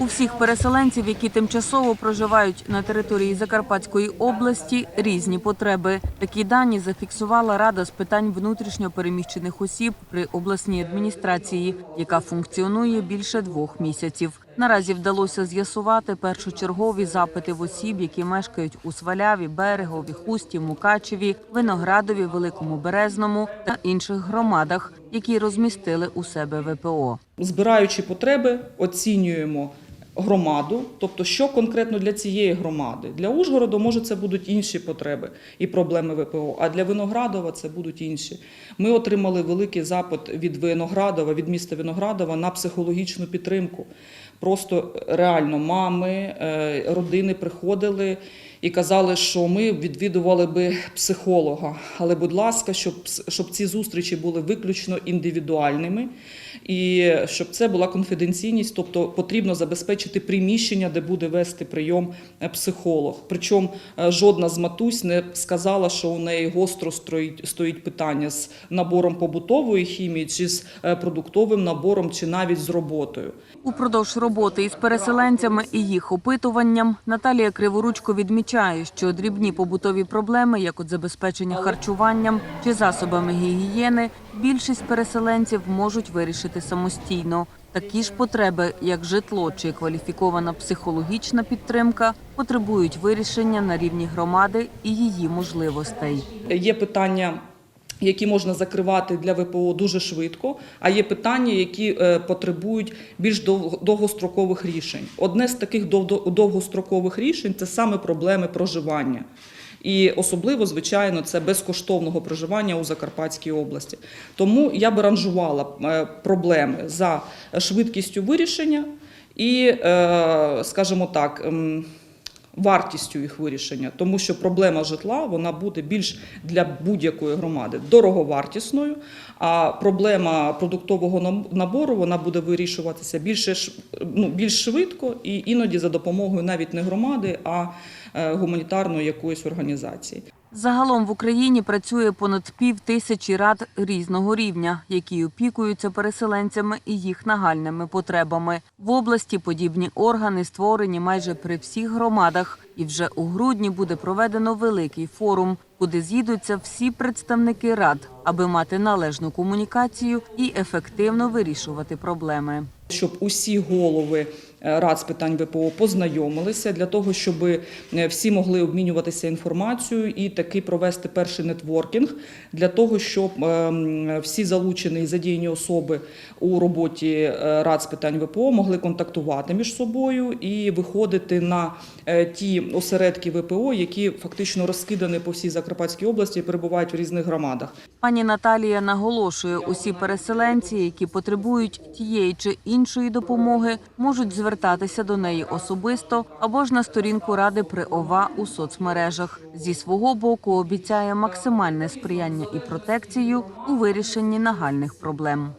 У всіх переселенців, які тимчасово проживають на території Закарпатської області, різні потреби. Такі дані зафіксувала Рада з питань внутрішньо переміщених осіб при обласній адміністрації, яка функціонує більше двох місяців. Наразі вдалося з'ясувати першочергові запити в осіб, які мешкають у Сваляві, Берегові, Хусті, Мукачеві, Виноградові, Великому Березному та інших громадах, які розмістили у себе ВПО. Збираючи потреби, оцінюємо громаду, тобто що конкретно для цієї громади. Для Ужгороду, може, це будуть інші потреби і проблеми ВПО, а для Виноградова це будуть інші. Ми отримали великий запит від Виноградова, від міста Виноградова на психологічну підтримку. Просто реально мами, е, родини приходили і казали, що ми відвідували би психолога. Але, будь ласка, щоб, щоб ці зустрічі були виключно індивідуальними і щоб це була конфіденційність, тобто потрібно забезпечити приміщення, де буде вести прийом е, психолог. Причому е, жодна з матусь не сказала, що у неї гостро стоїть, питання з набором побутової хімії, чи з е, продуктовим набором, чи навіть з роботою. Упродовж роботи із переселенцями і їх опитуванням Наталія Криворучко відмічає, що дрібні побутові проблеми, як от забезпечення харчуванням чи засобами гігієни, більшість переселенців можуть вирішити самостійно. Такі ж потреби, як житло чи кваліфікована психологічна підтримка, потребують вирішення на рівні громади і її можливостей. Є питання. Які можна закривати для ВПО дуже швидко, а є питання, які е, потребують більш дов- довгострокових рішень. Одне з таких довгострокових рішень це саме проблеми проживання. І особливо, звичайно, це безкоштовного проживання у Закарпатській області. Тому я би ранжувала е, проблеми за швидкістю вирішення і, е, скажімо так, ем, вартістю їх вирішення, тому що проблема житла вона буде більш для будь-якої громади дороговартісною, а проблема продуктового набору вона буде вирішуватися більше ну, більш швидко і іноді за допомогою навіть не громади, а е, гуманітарної якоїсь організації. Загалом в Україні працює понад пів тисячі рад різного рівня, які опікуються переселенцями і їх нагальними потребами. В області подібні органи створені майже при всіх громадах, і вже у грудні буде проведено великий форум, куди з'їдуться всі представники рад, аби мати належну комунікацію і ефективно вирішувати проблеми. щоб усі голови е, рад з питань ВПО познайомилися для того, щоб е, всі могли обмінюватися інформацією і таки провести перший нетворкінг для того, щоб ем, всі залучені і задіяні особи у роботі е, рад з питань ВПО могли контактувати між собою і виходити на ті осередки ВПО, які фактично розкидані по всій Закарпатській області і перебувають в різних громадах. Пані Наталія наголошує, усі переселенці, які потребують тієї чи іншої допомоги, можуть звертатися до неї особисто або ж на сторінку ради при ОВА у соцмережах. Зі свого боку обіцяє максимальне сприяння і протекцію у вирішенні нагальних проблем.